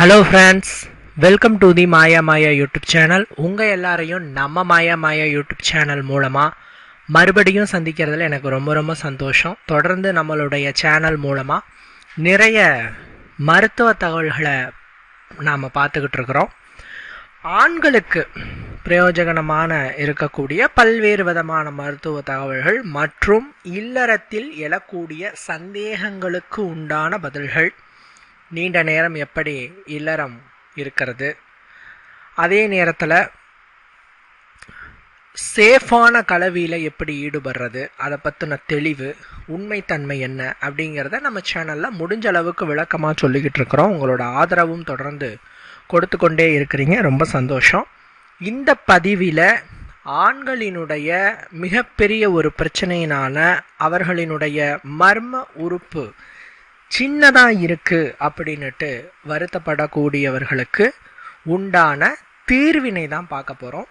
Hello friends welcome to the Maya Maya YouTube channel உங்கள் எல்லாரையும் நம்ம மாயா மாயா யூடியூப் சேனல் மூலமாக மறுபடியும் சந்திக்கிறதுல எனக்கு ரொம்ப ரொம்ப சந்தோஷம். தொடர்ந்து நம்மளுடைய சேனல் மூலமாக நிறைய மருத்துவ தகவல்களை நாம் பார்த்துக்கிட்டு இருக்கிறோம். ஆண்களுக்கு பிரயோஜனமான இருக்கக்கூடிய பல்வேறு விதமான மருத்துவ தகவல்கள் மற்றும் இல்லறத்தில் எழக்கூடிய சந்தேகங்களுக்கு உண்டான பதில்கள். நீண்ட நேரம் எப்படி இல்லறம் இருக்கிறது? அதே நேரத்தில் சேஃபான கலவியில் எப்படி ஈடுபடுறது? அதை பற்றின தெளிவு உண்மைத்தன்மை என்ன? அப்படிங்கிறத நம்ம சேனலில் முடிஞ்ச அளவுக்கு விளக்கமாக சொல்லிக்கிட்டு இருக்கிறோம். உங்களோட ஆதரவும் தொடர்ந்து கொடுத்து கொண்டே இருக்கிறீங்க. ரொம்ப சந்தோஷம். இந்த பதிவில் ஆண்களினுடைய மிகப்பெரிய ஒரு பிரச்சனையினால அவர்களினுடைய மர்ம உறுப்பு சின்னதாக இருக்குது அப்படின்னுட்டு வருத்தப்படக்கூடியவர்களுக்கு உண்டான தீர்வினை தான் பார்க்க போகிறோம்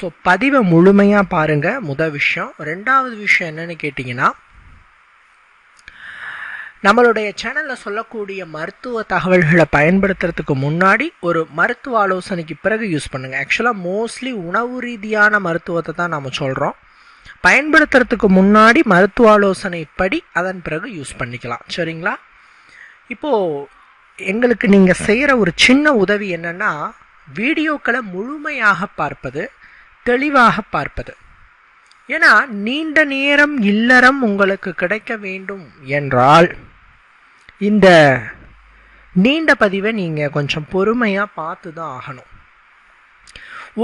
ஸோ பதிவை முழுமையாக பாருங்கள் முதல் விஷயம். ரெண்டாவது விஷயம் என்னன்னு கேட்டிங்கன்னா நம்மளுடைய சேனலில் சொல்லக்கூடிய மருத்துவ தகவல்களை பயன்படுத்துறதுக்கு முன்னாடி ஒரு மருத்துவ ஆலோசனைக்கு பிறகு யூஸ் பண்ணுங்கள் ஆக்சுவலாக மோஸ்ட்லி உணவு ரீதியான மருத்துவத்தை தான் நம்ம சொல்கிறோம் பயன்படுத்துறதுக்கு முன்னாடி மருத்துவ ஆலோசனை படி அதன் பிறகு யூஸ் பண்ணிக்கலாம். சரிங்களா? இப்போது எங்களுக்கு நீங்கள் செய்கிற ஒரு சின்ன உதவி என்னென்னா வீடியோக்களை முழுமையாக பார்ப்பது தெளிவாக பார்ப்பது. ஏன்னா நீண்ட நேரம் இல்லறம் உங்களுக்கு கிடைக்க வேண்டும் என்றால் இந்த நீண்ட பதிவை நீங்கள் கொஞ்சம் பொறுமையாக பார்த்து தான் ஆகணும்.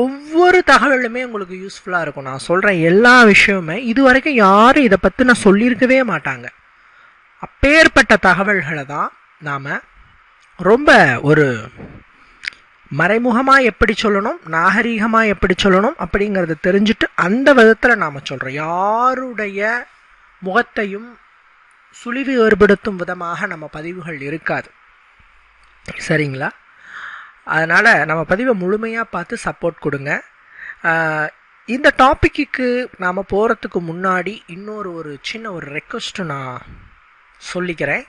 ஒவ்வொரு தகவலுமே உங்களுக்கு யூஸ்ஃபுல்லாக இருக்கும். நான் சொல்கிற எல்லா விஷயமுமே இது வரைக்கும் யாரும் இதை பற்றி நான் சொல்லியிருக்கவே மாட்டாங்க. அப்பேற்பட்ட தகவல்களை தான் நாம் ரொம்ப ஒரு மறைமுகமாக எப்படி சொல்லணும் நாகரீகமாக எப்படி சொல்லணும் அப்படிங்கிறத தெரிஞ்சுட்டு அந்த விதத்தில் நாம் சொல்கிறோம் யாருடைய முகத்தையும் சுழிவு ஏற்படுத்தும் விதமாக நம்ம பதிவுகள் இருக்காது. சரிங்களா? அதனால் நம்ம பதிவை முழுமையாக பார்த்து சப்போர்ட் கொடுங்க. இந்த டாப்பிக்கு நாம் போகிறதுக்கு முன்னாடி இன்னொரு ஒரு சின்ன ஒரு ரெக்வஸ்ட்டு நான் சொல்லிக்கிறேன்.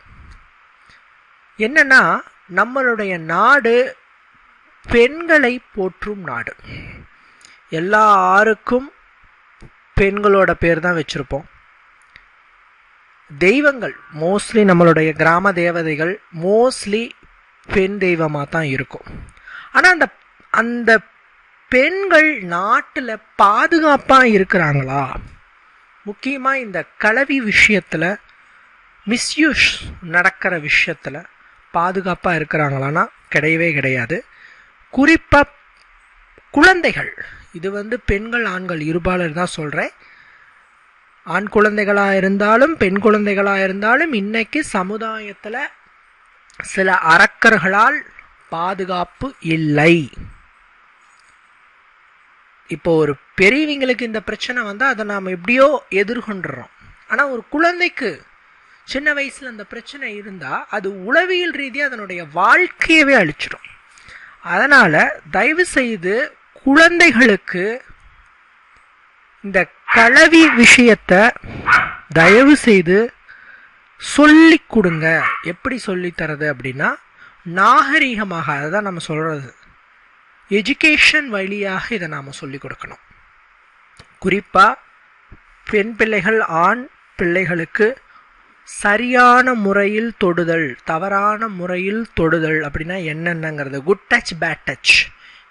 என்னன்னா நம்மளுடைய நாடு பெண்களை போற்றும் நாடு. எல்லாருக்கும் பெண்களோட பேர் தான் வச்சுருப்போம். தெய்வங்கள் மோஸ்ட்லி நம்மளுடைய கிராம தேவதைகள் மோஸ்ட்லி பெண் தெய்வமாக தான் இருக்கும். ஆனால் அந்த அந்த பெண்கள் நாட்டில் பாதுகாப்பாக இருக்கிறாங்களா? முக்கியமாக இந்த கலவி விஷயத்தில் மிஸ்யூஸ் நடக்கிற விஷயத்தில் பாதுகாப்பாக இருக்கிறாங்களான்னா கிடையவே கிடையாது. குறிப்பாக குழந்தைகள். இது வந்து பெண்கள் ஆண்கள் இருபாலர் தான் சொல்கிறேன் ஆண் குழந்தைகளாக இருந்தாலும் பெண் குழந்தைகளாக இருந்தாலும் இன்றைக்கி சமுதாயத்தில் சில அரக்கர்களால் பாதுகாப்பு இல்லை. இப்போ ஒரு பெரியவங்களுக்கு இந்த பிரச்சனை வந்தால் அதை நாம் எப்படியோ எதிர்கொண்டுறோம். ஆனால் ஒரு குழந்தைக்கு சின்ன வயசில் அந்த பிரச்சனை இருந்தால் அது உளவியல் ரீதியாக அதனுடைய வாழ்க்கையவே அழிச்சிடும். அதனால் தயவு செய்து குழந்தைகளுக்கு இந்த கலவி விஷயத்தை தயவு செய்து சொல்லி கொடுங்க. எப்படி சொல்லித்தரது அப்படின்னா நாகரீகமாக அதுதான் நம்ம சொல்கிறது எஜுகேஷன் வழியாக இதை நாம் சொல்லிக் கொடுக்கணும். குறிப்பாக பெண் பிள்ளைகள் ஆண் பிள்ளைகளுக்கு சரியான முறையில் தொடுதல் தவறான முறையில் தொடுதல் அப்படின்னா என்னென்னங்கிறது? குட் டச் பேட் டச்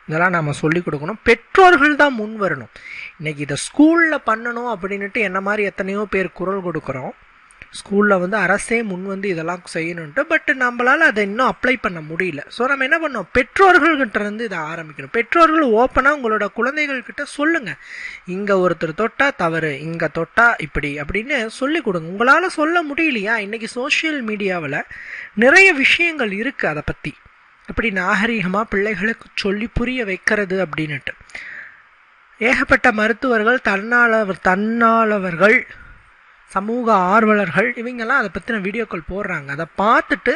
இதெல்லாம் நம்ம சொல்லி கொடுக்கணும். பெற்றோர்கள் தான் முன் வரணும் இன்னைக்கு இதை ஸ்கூலில் பண்ணணும் அப்படின்ட்டு என்ன மாதிரி எத்தனையோ பேர் குரல் கொடுக்குறோம். ஸ்கூலில் வந்து அரசே முன் வந்து இதெல்லாம் செய்யணுன்ட்டு பட் நம்மளால் அதை இன்னும் அப்ளை பண்ண முடியல. ஸோ நம்ம என்ன பண்ணோம்? பெற்றோர்கள்கிட்டருந்து இதை ஆரம்பிக்கணும். பெற்றோர்கள் ஓப்பனாக உங்களோட குழந்தைகள்கிட்ட சொல்லுங்கள் இங்கே ஒருத்தர் தொட்டா தவறு இங்கே தொட்டா இப்படி அப்படின்னு சொல்லி கொடுங்க. உங்களால் சொல்ல முடியலையா? இன்றைக்கி சோஷியல் மீடியாவில் நிறைய விஷயங்கள் இருக்குது அதை பற்றி இப்படி நாகரீகமாக பிள்ளைகளுக்கு சொல்லி புரிய வைக்கிறது அப்படின்னுட்டு. ஏகப்பட்ட மருத்துவர்கள் தன்னாளவர் தன்னாளவர்கள் சமூக ஆர்வலர்கள் இவங்கெல்லாம் அதை பற்றின வீடியோக்கள் போடுறாங்க. அதை பார்த்துட்டு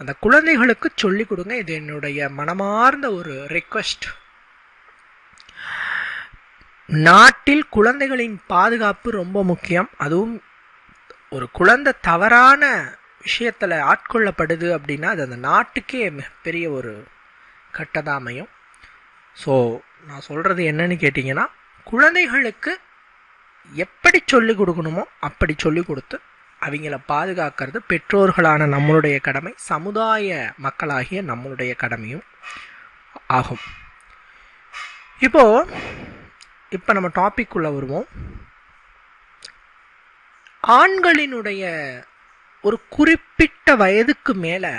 அந்த குழந்தைகளுக்கு சொல்லி கொடுங்க. இது என்னுடைய மனமார்ந்த ஒரு ரெக்வஸ்ட் நாட்டில் குழந்தைகளின் பாதுகாப்பு ரொம்ப முக்கியம். அதுவும் ஒரு குழந்தை தவறான விஷயத்தில் ஆட்கொள்ளப்படுது அப்படின்னா அது அந்த நாட்டுக்கே மிகப்பெரிய ஒரு கட்டதாக அமையும். ஸோ நான் சொல்கிறது என்னன்னு கேட்டிங்கன்னா குழந்தைகளுக்கு எப்படி சொல்லிக் கொடுக்கணுமோ அப்படி சொல்லிக் கொடுத்து அவங்கள பாதுகாக்கிறது பெற்றோர்களான நம்மளுடைய கடமை சமுதாய மக்களாகிய நம்மளுடைய கடமையும் ஆகும். இப்போ இப்போ நம்ம டாபிக் உள்ள வருவோம். ஆண்களினுடைய ஒரு குறிப்பிட்ட வயதுக்கு மேலே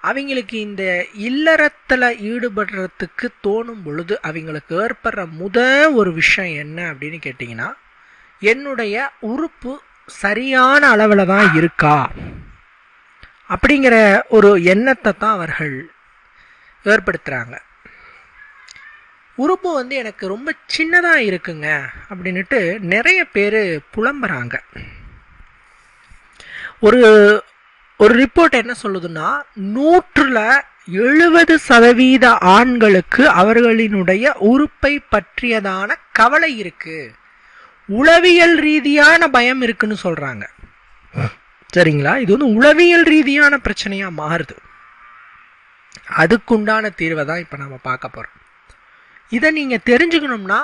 அவங்களுக்கு இந்த இல்லறத்தில் ஈடுபடுறதுக்கு தோணும் பொழுது அவங்களுக்கு ஏற்படுற முத ஒரு விஷயம் என்ன அப்படின்னு கேட்டிங்கன்னா என்னுடைய உறுப்பு சரியான அளவில் தான் இருக்கா? அப்படிங்கிற ஒரு எண்ணத்தை தான் அவர்கள் ஏற்படுத்துகிறாங்க உறுப்பு வந்து எனக்கு ரொம்ப சின்னதாக இருக்குங்க அப்படின்ட்டு நிறைய பேர் புலம்புறாங்க. ஒரு ஒரு ரிப்போர்ட் என்ன சொல்லுதுன்னா நூற்றில் எழுபது சதவீத ஆண்களுக்கு அவர்களினுடைய உறுப்பை பற்றியதான கவலை இருக்குது உளவியல் ரீதியான பயம் இருக்குன்னு சொல்கிறாங்க சரிங்களா? இது வந்து உளவியல் ரீதியான பிரச்சனையாக மாறுது. அதுக்குண்டான தீர்வை தான் இப்போ நம்ம பார்க்க போகிறோம் இதை நீங்கள் தெரிஞ்சுக்கணும்னா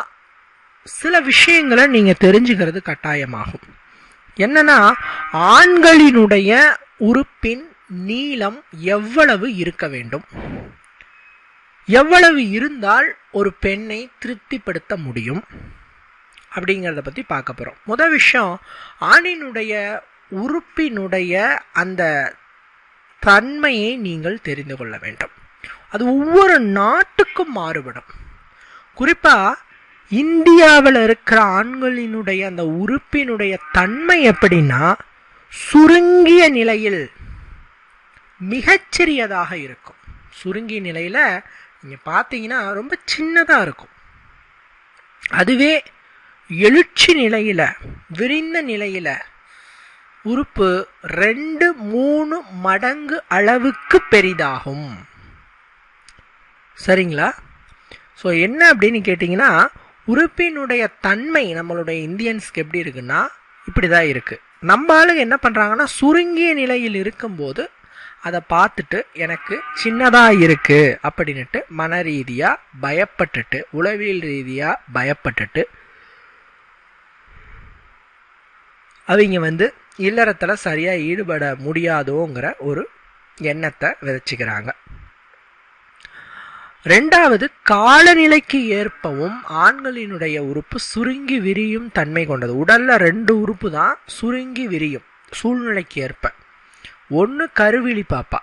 சில விஷயங்களை நீங்கள் தெரிஞ்சுக்கிறது கட்டாயமாகும். என்னன்னா ஆண்களினுடைய உறுப்பின் நீளம் எவ்வளவு இருக்க வேண்டும்? எவ்வளவு இருந்தால் ஒரு பெண்ணை திருப்திப்படுத்த முடியும்? அப்படிங்கிறத பற்றி பார்க்க போகிறோம் முதல் விஷயம் ஆணினுடைய உறுப்பினுடைய அந்த தன்மையை நீங்கள் தெரிந்து கொள்ள வேண்டும். அது ஒவ்வொரு நாட்டுக்கும் மாறுபடும். குறிப்பாக இந்தியாவில் இருக்கிற ஆண்களினுடைய அந்த உறுப்பினுடைய தன்மை எப்படின்னா சுருங்கிய நிலையில் மிகச்சிறியதாக இருக்கும். சுருங்கிய நிலையில் நீங்கள் பார்த்தீங்கன்னா ரொம்ப சின்னதாக இருக்கும். அதுவே எழுச்சி நிலையில் விரிந்த நிலையில் உறுப்பு ரெண்டு மூணு மடங்கு அளவுக்கு பெரிதாகும். சரிங்களா? ஸோ என்ன அப்படின்னு கேட்டிங்கன்னா உறுப்பினுடைய தன்மை நம்மளுடைய இந்தியன்ஸ்க்கு எப்படி இருக்குன்னா இப்படி தான் இருக்குது நம்ம ஆளுங்க என்ன பண்ணுறாங்கன்னா சுருங்கிய நிலையில் இருக்கும்போது அதை பார்த்துட்டு எனக்கு சின்னதாக இருக்குது அப்படின்ட்டு மன ரீதியாக பயப்பட்டுட்டு உளவியல் ரீதியாக பயப்பட்டுட்டு அவங்க வந்து இல்லறத்தில் சரியாக ஈடுபட முடியாதோங்கிற ஒரு எண்ணத்தை விதைச்சிக்கிறாங்க. ரெண்டாவது காலநிலைக்கு ஏற்பவும் ஆண்களினுடைய உறுப்பு சுருங்கி விரியும் தன்மை கொண்டது. உடலில் ரெண்டு உறுப்பு தான் சுருங்கி விரியும் சூழ்நிலைக்கு ஏற்ப. ஒன்று கருவிழி பாப்பா.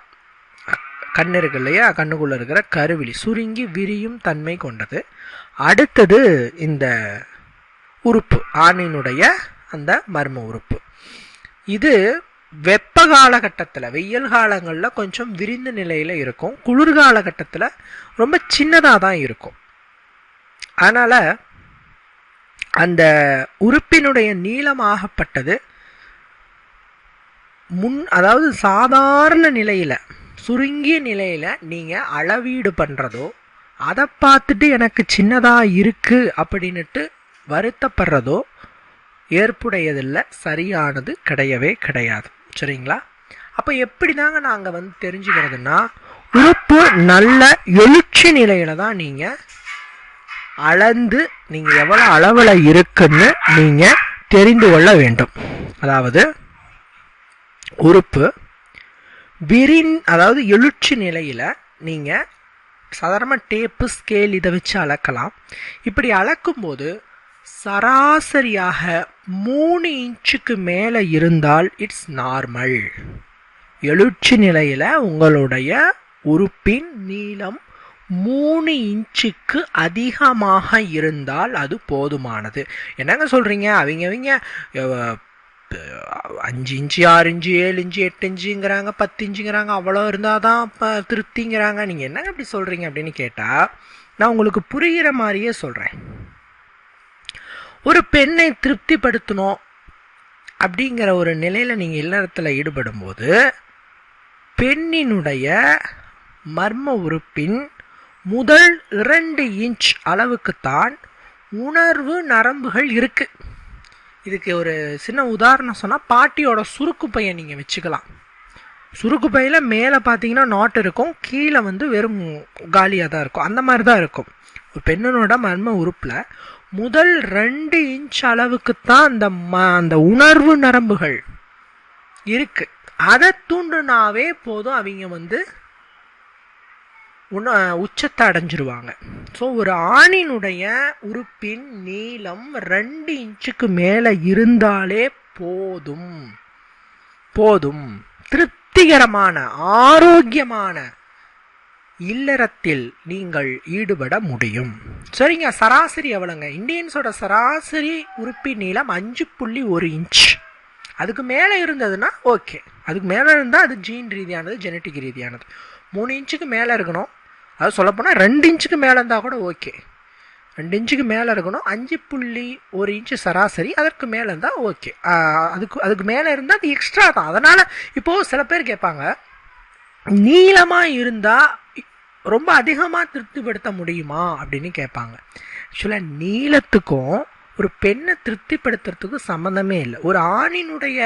கண் இருக்கு இல்லையா? கண்ணுக்குள்ளே இருக்கிற கருவிழி. சுருங்கி விரியும் தன்மை கொண்டது. அடுத்தது இந்த உறுப்பு ஆணினுடைய அந்த மர்ம உறுப்பு. இது வெப்ப காலகட்டத்தில் வெயில் காலங்களில் கொஞ்சம் விரிந்த நிலையில் இருக்கும். குளிர் காலகட்டத்தில் ரொம்ப சின்னதாக தான் இருக்கும். அதனால் அந்த உறுப்பினுடைய நீளமாகப்பட்டது முன் அதாவது சாதாரண நிலையில் சுருங்கிய நிலையில் நீங்கள் அளவீடு பண்ணுறதோ அதை பார்த்துட்டு எனக்கு சின்னதாக இருக்குது அப்படின்ட்டு வருத்தப்படுறதோ ஏற்புடையதில்லை சரியானது கிடையவே கிடையாது. சரிங்களா? அப்போ எப்படி தாங்க நாங்கள் வந்து தெரிஞ்சுக்கிறதுனா உறுப்பு நல்ல எழுச்சி நிலையில தான் நீங்கள் அளந்து நீங்கள் எவ்வளோ அளவில் இருக்குன்னு நீங்கள் தெரிந்து கொள்ள வேண்டும். அதாவது உறுப்பு விரின் அதாவது எழுச்சி நிலையில் நீங்கள் சாதாரண டேப்பு ஸ்கேல் இதை வச்சு அளக்கலாம். இப்படி அளக்கும்போது சராசரியாக மூணு இன்ச்சுக்கு மேலே இருந்தால் இட்ஸ் நார்மல் எழுச்சி நிலையில் உங்களுடைய உறுப்பின் நீளம் மூணு இன்ச்சுக்கு அதிகமாக இருந்தால் அது போதுமானது. என்னங்க சொல்கிறீங்க அவங்க அவங்க அஞ்சு இன்ச்சு ஆறு இன்ச்சு ஏழு இன்ச்சு எட்டு இன்ச்சுங்கிறாங்க பத்து இன்ச்சுங்கிறாங்க அவ்வளோ இருந்தால் தான் இப்போ திருப்திங்கிறாங்க. நீங்கள் என்னங்க இப்படி சொல்கிறீங்க அப்படின்னு கேட்டால் நான் உங்களுக்கு புரிகிற மாதிரியே சொல்கிறேன் ஒரு பெண்ணை திருப்திப்படுத்தணும் அப்படிங்கிற ஒரு நிலையில் நீங்கள் இல்லறத்தில் ஈடுபடும் போது பெண்ணினுடைய மர்ம உறுப்பின் முதல் இரண்டு இன்ச் அளவுக்குத்தான் உணர்வு நரம்புகள் இருக்கு. இதுக்கு ஒரு சின்ன உதாரணம் சொன்னால் பாட்டியோட சுருக்கு பையன் நீங்கள் வச்சுக்கலாம். சுருக்கு பையில் மேலே பார்த்தீங்கன்னா நாட் இருக்கும் கீழே வந்து வெறும் காலியாக தான் இருக்கும். அந்த மாதிரி தான் இருக்கும். ஒரு பெண்ணனோட மர்ம உறுப்பில் முதல் ரெண்டு இன்ச் அளவுக்கு தான் அந்த ம அந்த உணர்வு நரம்புகள் இருக்கு. அதை தூண்டுனாவே போதும் அவங்க வந்து உண உச்சத்தை அடைஞ்சிருவாங்க. ஸோ ஒரு ஆணினுடைய உறுப்பின் நீளம் ரெண்டு இன்ச்சுக்கு மேலே இருந்தாலே போதும். போதும். திருப்திகரமான ஆரோக்கியமான இல்லறத்தில் நீங்கள் ஈடுபட முடியும். சரிங்க சராசரி எவ்வளோங்க இந்தியன்ஸோட சராசரி உறுப்பின் நீளம் அஞ்சு புள்ளி ஒரு இன்ச். அதுக்கு மேலே இருந்ததுன்னா ஓகே. அதுக்கு மேலே இருந்தால் அது ஜீன் ரீதியானது ஜெனட்டிக் ரீதியானது. மூணு இன்ச்சுக்கு மேலே இருக்கணும். அது சொல்லப்போனால் ரெண்டு இன்ச்சுக்கு மேலே இருந்தால் கூட ஓகே. ரெண்டு இன்ச்சுக்கு மேலே இருக்கணும். அஞ்சு புள்ளி ஒரு இன்ச்சு சராசரி அதற்கு மேலே இருந்தால் ஓகே. அதுக்கு அதுக்கு மேலே இருந்தால் அது எக்ஸ்ட்ரா தான். அதனால் இப்போது சில பேர் கேட்பாங்க நீளமாக இருந்தால் ரொம்ப அதிகமாக திருப்திப்படுத்த முடியுமா அப்படின்னு கேட்பாங்க. ஆக்சுவலாக நீளத்துக்கும் ஒரு பெண்ணை திருப்திப்படுத்துறதுக்கும் சம்மந்தமே இல்லை. ஒரு ஆணினுடைய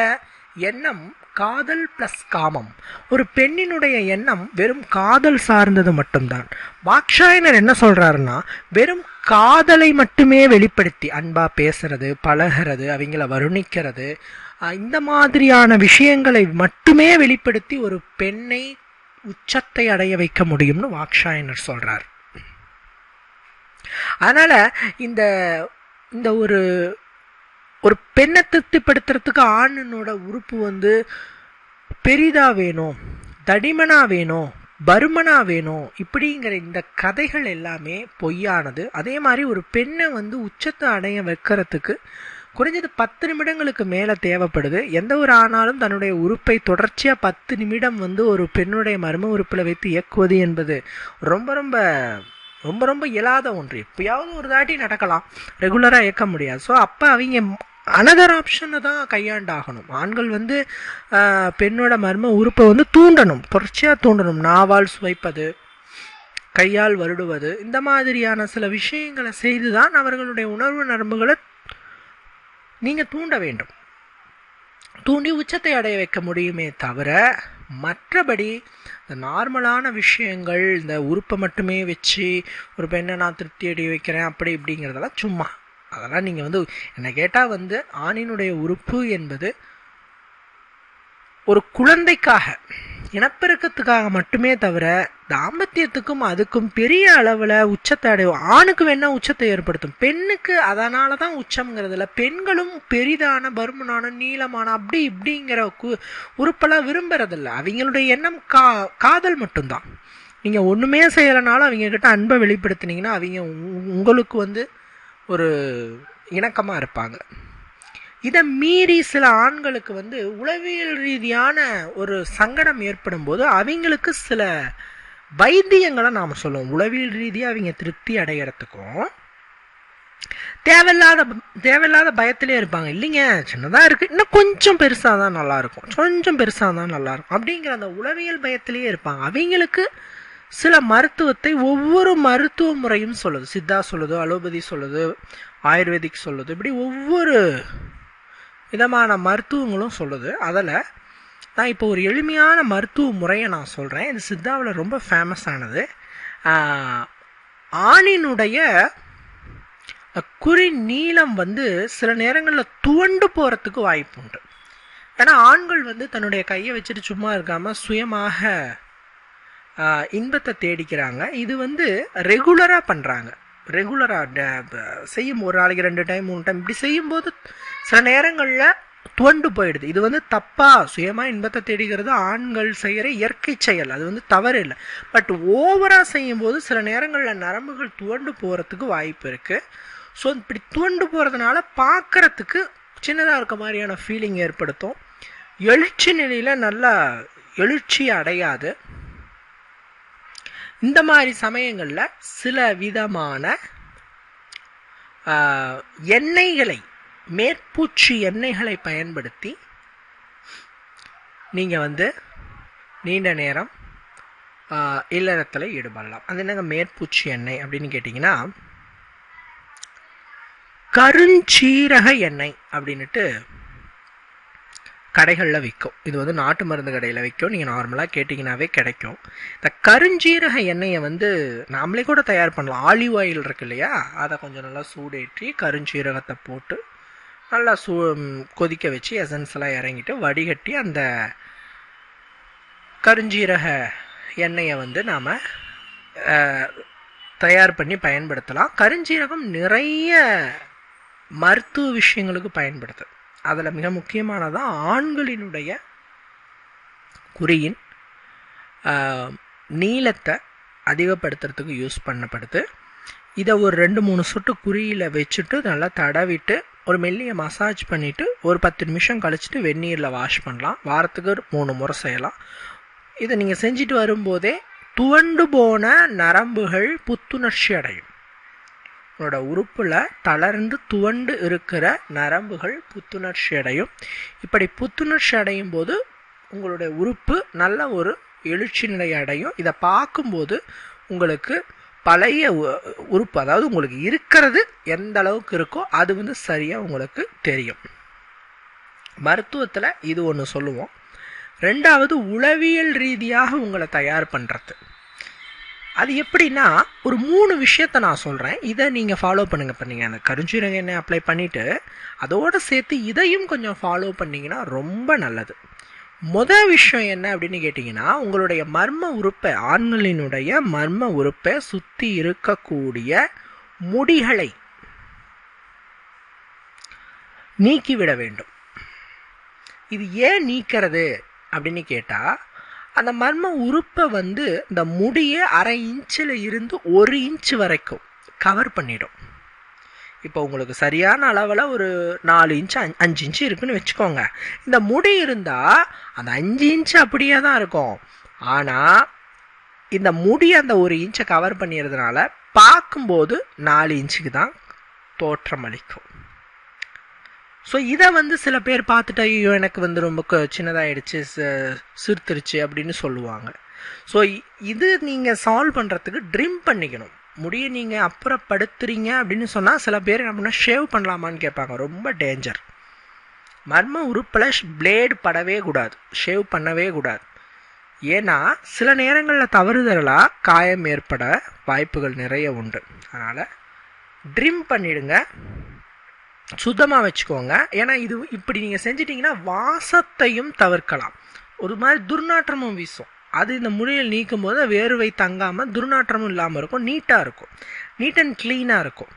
எண்ணம் காதல் ப்ளஸ் காமம். ஒரு பெண்ணினுடைய எண்ணம் வெறும் காதல் சார்ந்தது மட்டும்தான். பாக்ஷாயனர் என்ன சொல்கிறாருன்னா வெறும் காதலை மட்டுமே வெளிப்படுத்தி அன்பாக பேசுறது பழகிறது அவங்கள வருணிக்கிறது இந்த மாதிரியான விஷயங்களை மட்டுமே வெளிப்படுத்தி ஒரு பெண்ணை உச்சத்தை அடைய வைக்க முடியும்னு வாக்ஷாயனர் சொல்கிறார் அதனால் இந்த இந்த ஒரு ஒரு பெண்ணை திருப்திப்படுத்துறதுக்கு ஆணினோட உறுப்பு வந்து பெரிதாக வேணும் தடிமனாக வேணும் பருமனா வேணும் இப்படிங்கிற இந்த கதைகள் எல்லாமே பொய்யானது. அதே மாதிரி ஒரு பெண்ணை வந்து உச்சத்தை அடைய வைக்கிறதுக்கு குறைஞ்சது பத்து நிமிடங்களுக்கு மேலே தேவைப்படுது. எந்த ஒரு ஆணாலும் தன்னுடைய உறுப்பை தொடர்ச்சியாக பத்து நிமிடம் வந்து ஒரு பெண்ணுடைய மர்ம உறுப்பில் வைத்து இயக்குவது என்பது ரொம்ப ரொம்ப ரொம்ப ரொம்ப இயலாத ஒன்று. எப்பயாவது ஒரு தாட்டி நடக்கலாம். ரெகுலராக இயக்க முடியாது. ஸோ அப்போ அவங்க அனதர் ஆப்ஷனை தான் கையாண்டாகணும். ஆண்கள் வந்து பெண்ணோட மர்ம உறுப்பை வந்து தூண்டணும். தொடர்ச்சியாக தூண்டணும். நாவால் சுவைப்பது கையால் வருடுவது இந்த மாதிரியான சில விஷயங்களை செய்து தான் அவர்களுடைய உணர்வு நரம்புகளை நீங்கள் தூண்ட வேண்டும். தூண்டி உச்சத்தை அடைய வைக்க முடியுமே தவிர மற்றபடி இந்த நார்மலான விஷயங்கள் இந்த உறுப்பை மட்டுமே வச்சு ஒரு பெண்ணை நான் திருப்தி அடைய வைக்கிறேன் அப்படி இப்படிங்கிறதெல்லாம் சும்மா. அதெல்லாம் நீங்கள் வந்து என்னை கேட்டால் வந்து ஆணினுடைய உறுப்பு என்பது ஒரு குழந்தைக்காக இனப்பெருக்கத்துக்காக மட்டுமே தவிர தாம்பத்தியத்துக்கும் அதுக்கும் பெரிய அளவில் உச்சத்தை அடையும். ஆணுக்கு வேணால் உச்சத்தை ஏற்படுத்தும். பெண்ணுக்கு அதனால தான் உச்சம்ங்கிறதுல பெண்களும் பெரிதான பருமனான நீளமான அப்படி இப்படிங்கிற கு உறுப்பெல்லாம் விரும்புறதில்ல. அவங்களுடைய எண்ணம் கா காதல் மட்டும்தான். நீங்கள் ஒன்றுமே செய்யலைனாலும் அவங்க கிட்ட அன்பை வெளிப்படுத்தினீங்கன்னா அவங்க உங்களுக்கு வந்து ஒரு இணக்கமாக இருப்பாங்க. இதை மீறி சில ஆண்களுக்கு வந்து உளவியல் ரீதியான ஒரு சங்கடம் ஏற்படும் போது அவங்களுக்கு சில வைத்தியங்களை நாம் சொல்லுவோம். உளவியல் ரீதியாக அவங்க திருப்தி அடையிறதுக்கும் தேவையில்லாத தேவையில்லாத பயத்திலே இருப்பாங்க. இல்லைங்க சின்னதாக இருக்குது இன்னும் கொஞ்சம் பெருசாக தான் நல்லாயிருக்கும். கொஞ்சம் பெருசாக தான் நல்லாயிருக்கும். அப்படிங்கிற அந்த உளவியல் பயத்திலேயே இருப்பாங்க. அவங்களுக்கு சில மருத்துவத்தை ஒவ்வொரு மருத்துவ முறையும் சொல்லுது. சித்தா சொல்லுது அலோபதி சொல்லுது ஆயுர்வேதிக் சொல்லுது. இப்படி ஒவ்வொரு விதமான மருத்துவங்களும் சொல்லுது. அதில் நான் இப்போ ஒரு எளிமையான மருத்துவ முறையை நான் சொல்கிறேன் இது சித்தாவில் ரொம்ப ஃபேமஸ் ஆனது. ஆணினுடைய குறி நீளம் வந்து சில நேரங்களில் துவண்டு போகிறதுக்கு வாய்ப்பு உண்டு. ஏன்னா ஆண்கள் வந்து தன்னுடைய கையை வச்சுட்டு சும்மா இருக்காமல் சுயமாக இன்பத்தை தேடிக்கிறாங்க. இது வந்து ரெகுலராக பண்ணுறாங்க ரெகுலராக செய்யும். ஒரு நாளைக்கு ரெண்டு டைம் மூணு டைம் இப்படி செய்யும்போது சில நேரங்களில் துவண்டு போயிடுது. இது வந்து தப்பாக சுயமாக இன்பத்தை தேடிக்கிறது ஆண்கள் செய்கிற இயற்கை செயல். அது வந்து தவறு இல்லை. பட் ஓவராக செய்யும்போது சில நேரங்களில் நரம்புகள் துவண்டு போகிறதுக்கு வாய்ப்பு இருக்குது ஸோ இப்படி துவண்டு போகிறதுனால பார்க்குறதுக்கு சின்னதாக இருக்க மாதிரியான ஃபீலிங் ஏற்படுத்தும். எழுச்சி நிலையில் நல்லா எழுச்சி அடையாது. இந்த மாதிரி சமயங்களில் சில விதமான எண்ணெய்களை மேற்பூச்சி எண்ணெய்களை பயன்படுத்தி நீங்கள் வந்து நீண்ட நேரம் இல்லறத்தில் ஈடுபடலாம். அது என்னங்க மேற்பூச்சி எண்ணெய் அப்படின்னு கேட்டிங்கன்னா கருஞ்சீரக எண்ணெய் அப்படின்ட்டு கடைகளில் விற்கும் இது வந்து நாட்டு மருந்து கடையில் விற்கும் நீங்கள் நார்மலாக கேட்டிங்கனாவே கிடைக்கும். இந்த கருஞ்சீரக எண்ணெயை வந்து நாமளே கூட தயார் பண்ணலாம். ஆலிவ் ஆயில் இருக்கு இல்லையா? அதை கொஞ்சம் நல்லா சூடேற்றி கருஞ்சீரகத்தை போட்டு நல்லா சூ கொதிக்க வச்சு எசன்ஸ் எல்லாம் இறங்கிட்டு வடிகட்டி அந்த கருஞ்சீரக எண்ணெயை வந்து நாம் தயார் பண்ணி பயன்படுத்தலாம். கருஞ்சீரகம் நிறைய மருத்துவ விஷயங்களுக்கு பயன்படுத்துது அதில் மிக முக்கியமானதான் ஆண்களினுடைய குறியின் நீளத்தை அதிகப்படுத்துறதுக்கு யூஸ் பண்ணப்படுது. இதை ஒரு ரெண்டு மூணு சொட்டு குறியில் வச்சுட்டு நல்லா தடவிட்டு ஒரு மெல்லிய மசாஜ் பண்ணிவிட்டு ஒரு பத்து நிமிஷம் கழிச்சிட்டு வெந்நீரில் வாஷ் பண்ணலாம். வாரத்துக்கு ஒரு மூணு முறை செய்யலாம். இதை நீங்கள் செஞ்சுட்டு வரும்போதே துவண்டு போன நரம்புகள் புத்துணர்ச்சி அடையும். உங்களோட உறுப்பில் தளர்ந்து துவண்டு இருக்கிற நரம்புகள் புத்துணர்ச்சி அடையும். இப்படி புத்துணர்ச்சி அடையும் போது உங்களுடைய உறுப்பு நல்ல ஒரு எழுச்சி நிலை அடையும். இதை பார்க்கும்போது உங்களுக்கு பழைய உறுப்பு அதாவது உங்களுக்கு இருக்கிறது எந்த அளவுக்கு இருக்கோ அது வந்து சரியாக உங்களுக்கு தெரியும். மருத்துவத்தில் இது ஒன்று சொல்லுவோம். ரெண்டாவது உளவியல் ரீதியாக உங்களை தயார் பண்ணுறது அது எப்படின்னா ஒரு மூணு விஷயத்த நான் சொல்கிறேன் இதை நீங்கள் ஃபாலோ பண்ணுங்க இப்போ நீங்கள் அந்த கருஞ்சீரக எண்ணெய் அப்ளை பண்ணிவிட்டு அதோடு சேர்த்து இதையும் கொஞ்சம் ஃபாலோ பண்ணிங்கன்னா ரொம்ப நல்லது. மொதல் விஷயம் என்ன அப்படின்னு கேட்டிங்கன்னா உங்களுடைய மர்ம உறுப்பை ஆண்களினுடைய மர்ம உறுப்பை சுற்றி இருக்கக்கூடிய முடிகளை நீக்கிவிட வேண்டும். இது ஏன் நீக்கிறது அப்படின்னு கேட்டால் அந்த மர்ம உறுப்பை வந்து இந்த முடியை அரை இன்ச்சில் இருந்து ஒரு இன்ச்சு வரைக்கும் கவர் பண்ணிடும். இப்போ உங்களுக்கு சரியான அளவில் ஒரு நாலு இன்ச்சு அஞ்சு இன்ச்சு இருக்குன்னு வச்சுக்கோங்க. இந்த முடி இருந்தால் அந்த அஞ்சு இன்ச்சு அப்படியே தான் இருக்கும். ஆனால் இந்த முடி அந்த ஒரு இன்ச்சை கவர் பண்ணிடுறதுனால பார்க்கும்போது நாலு இன்ச்சுக்கு தான் தோற்றம் அளிக்கும். ஸோ இதை வந்து சில பேர் பார்த்துட்டு ஐயோ எனக்கு வந்து ரொம்ப சின்னதாகிடுச்சு சிறுத்துருச்சு அப்படின்னு சொல்லுவாங்க. ஸோ இது நீங்கள் சால்வ் பண்ணுறதுக்கு ட்ரிம் பண்ணிக்கணும். முடிய நீங்கள் அப்புறப்படுத்துறீங்க அப்படின்னு சொன்னால் சில பேர் என்ன பண்ணால் ஷேவ் பண்ணலாமான்னு கேட்பாங்க. ரொம்ப டேஞ்சர் மர்ம உறுப்பில் பிளேடு படவே கூடாது. ஷேவ் பண்ணவே கூடாது. ஏன்னா சில நேரங்களில் தவறுதலாக காயம் ஏற்பட வாய்ப்புகள் நிறைய உண்டு. அதனால் ட்ரிம் பண்ணிடுங்க. சுத்தமாக வச்சுக்கோங்க. ஏன்னா இது இப்படி நீங்கள் செஞ்சிட்டிங்கன்னா வாசத்தையும் தவிர்க்கலாம். ஒரு மாதிரி துர்நாற்றமும் வீசும். அது இந்த முடியில் நீக்கும் போது வேர்வை தங்காமல் துர்நாற்றமும் இல்லாமல் இருக்கும். நீட்டாக இருக்கும். நீட் அண்ட் க்ளீனாக இருக்கும்.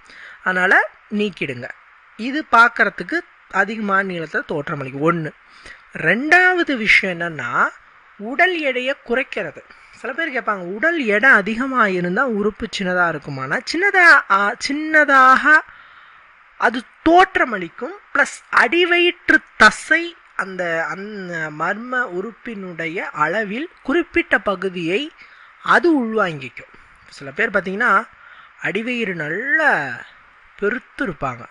அதனால் நீக்கிடுங்க. இது பார்க்குறதுக்கு அதிகமான நீளத்தில் தோற்றமளிக்கும் ஒன்று ரெண்டாவது விஷயம் என்னென்னா உடல் எடையை குறைக்கிறது. சில பேர் கேட்பாங்க உடல் எடை அதிகமாக இருந்தால் உறுப்பு சின்னதாக இருக்குமானா? சின்னதாக சின்னதாக அது தோற்றமளிக்கும். ப்ளஸ் அடிவயிற்று தசை அந்த அந்த மர்ம உறுப்பினுடைய அளவில் குறிப்பிட்ட பகுதியை அது உள்வாங்கிக்கும். சில பேர் பார்த்தீங்கன்னா அடிவயிறு நல்ல பெருத்து இருப்பாங்க.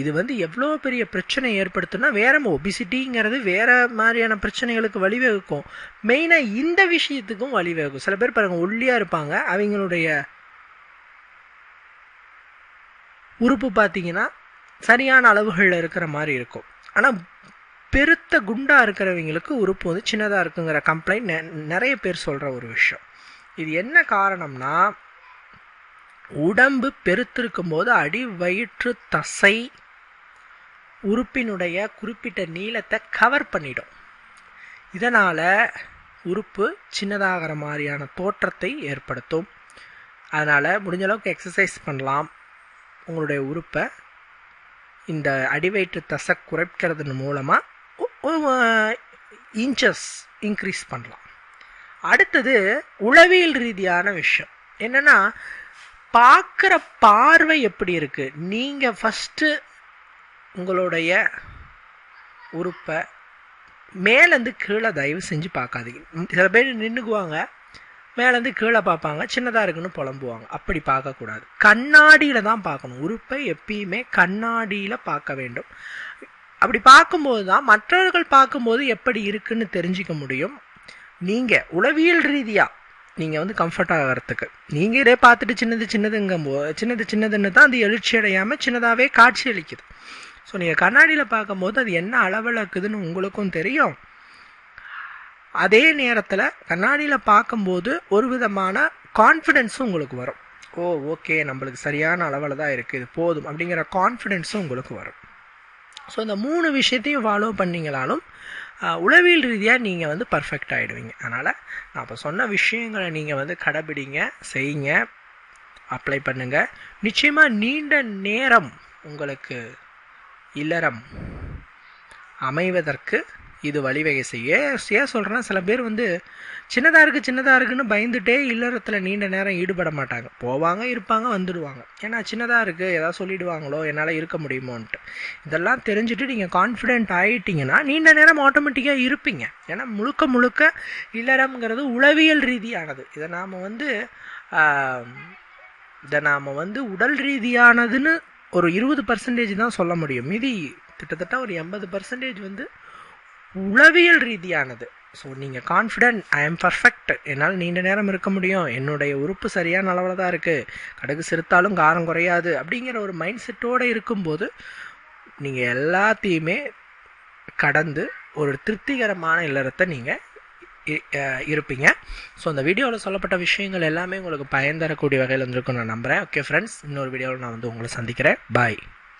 இது வந்து எவ்வளோ பெரிய பிரச்சனை ஏற்படுத்துனா வேற ஒபிசிட்டிங்கிறது வேற மாதிரியான பிரச்சனைகளுக்கு வழிவகுக்கும். மெயினாக இந்த விஷயத்துக்கும் வழிவகுக்கும். சில பேர் பாருங்க ஒல்லியாக இருப்பாங்க. அவங்களுடைய உறுப்பு பார்த்தீங்கன்னா சரியான அளவுகளில் இருக்கிற மாதிரி இருக்கும். ஆனால் பெருத்த குண்டாக இருக்கிறவங்களுக்கு உறுப்பு வந்து சின்னதாக இருக்குங்கிற கம்ப்ளைண்ட் நிறைய பேர் சொல்கிற ஒரு விஷயம். இது என்ன காரணம்னா உடம்பு பெருத்திருக்கும் போது அடி வயிற்று தசை உறுப்பினுடைய குறிப்பிட்ட நீளத்தை கவர் பண்ணிடும். இதனால் உறுப்பு சின்னதாகிற மாதிரியான தோற்றத்தை ஏற்படுத்தும். அதனால் முடிஞ்சளவுக்கு எக்ஸசைஸ் பண்ணலாம். உங்களுடைய உறுப்பை இந்த அடிவயிற்று தசை குறைக்கிறதன் மூலமாக இன்ச்சஸ் இன்க்ரீஸ் பண்ணலாம். அடுத்தது உளவியல் ரீதியான விஷயம். என்னென்னா பார்க்குற பார்வை எப்படி இருக்குது நீங்கள் ஃபஸ்ட்டு உங்களுடைய உறுப்பை மேலேருந்து கீழே தயவு செஞ்சு பார்க்காதீங்க. சில பேர் நின்றுக்குவாங்க. மேலேருந்து கீழே பார்ப்பாங்க சின்னதாக இருக்குன்னு புலம்புவாங்க. அப்படி பார்க்கக்கூடாது. கண்ணாடியில் தான் பார்க்கணும். உறுப்பை எப்பயுமே கண்ணாடியில் பார்க்க வேண்டும். அப்படி பார்க்கும்போது தான் மற்றவர்கள் பார்க்கும்போது எப்படி இருக்குன்னு தெரிஞ்சிக்க முடியும். நீங்கள் உளவியல் ரீதியாக நீங்கள் வந்து கம்ஃபர்ட் ஆகிறதுக்கு நீங்கள் இதே பார்த்துட்டு சின்னது சின்னதுங்கும் போ சின்னது சின்னதுன்னு தான் அது எழுச்சி அடையாமல் சின்னதாகவே காட்சி அளிக்குது. ஸோ நீங்கள் கண்ணாடியில் பார்க்கும்போது அது என்ன அளவில் இருக்குதுன்னு உங்களுக்கும் தெரியும். அதே நேரத்தில் கண்ணாடியில் பார்க்கும்போது ஒரு விதமான கான்ஃபிடென்ஸும் உங்களுக்கு வரும். ஓ ஓகே நம்மளுக்கு சரியான அளவில் தான் இருக்குது இது போதும் அப்படிங்கிற கான்ஃபிடென்ஸும் உங்களுக்கு வரும். ஸோ இந்த மூணு விஷயத்தையும் ஃபாலோ பண்ணிங்களாலும் உளவியல் ரீதியாக நீங்கள் வந்து பர்ஃபெக்ட் ஆகிடுவீங்க அதனால் நான் இப்போ சொன்ன விஷயங்களை நீங்கள் வந்து கடைபிடிங்க செய்யுங்க அப்ளை பண்ணுங்கள் நிச்சயமாக நீண்ட நேரம் உங்களுக்கு இல்லறம் அமைவதற்கு இது வழிவகை செய்ய. ஏன் சொல்கிறேன்னா சில பேர் வந்து சின்னதாக இருக்குது சின்னதாக இருக்குன்னு பயந்துட்டே இல்லறத்தில் நீண்ட நேரம் ஈடுபட மாட்டாங்க. போவாங்க இருப்பாங்க வந்துடுவாங்க. ஏன்னா சின்னதாக இருக்குது ஏதாவது சொல்லிடுவாங்களோ என்னால் இருக்க முடியுமோன்ட்டு. இதெல்லாம் தெரிஞ்சுட்டு நீங்கள் கான்ஃபிடென்ட் ஆகிட்டீங்கன்னா நீண்ட நேரம் ஆட்டோமேட்டிக்காக இருப்பீங்க. ஏன்னா முழுக்க முழுக்க இல்லறம்ங்கிறது உளவியல் ரீதியானது. இதை நாம் வந்து இதை நாம் வந்து உடல் ரீதியானதுன்னு ஒரு இருபது பர்சன்டேஜ் தான் சொல்ல முடியும். மீதி கிட்டத்தட்ட ஒரு எண்பது பர்சன்டேஜ் வந்து உளவியல் ரீதியானது. ஸோ நீங்கள் கான்ஃபிடென்ட் ஐ எம் பர்ஃபெக்ட் என்னால் நீண்ட நேரம் இருக்க முடியும். என்னுடைய உறுப்பு சரியான அளவில் தான் இருக்குது கடுகு சிறுத்தாலும் காரம் குறையாது. அப்படிங்கிற ஒரு மைண்ட் செட்டோடு இருக்கும்போது நீங்கள் எல்லாத்தையுமே கடந்து ஒரு திருப்திகரமான இல்லறத்தை நீங்கள் இருப்பீங்க. ஸோ அந்த வீடியோவில் சொல்லப்பட்ட விஷயங்கள் எல்லாமே உங்களுக்கு பயன் தரக்கூடிய வகையில் இருந்திருக்கும் நான் நம்புகிறேன் ஓகே ஃப்ரெண்ட்ஸ் இன்னொரு வீடியோவில் நான் வந்து உங்களை சந்திக்கிறேன். பாய்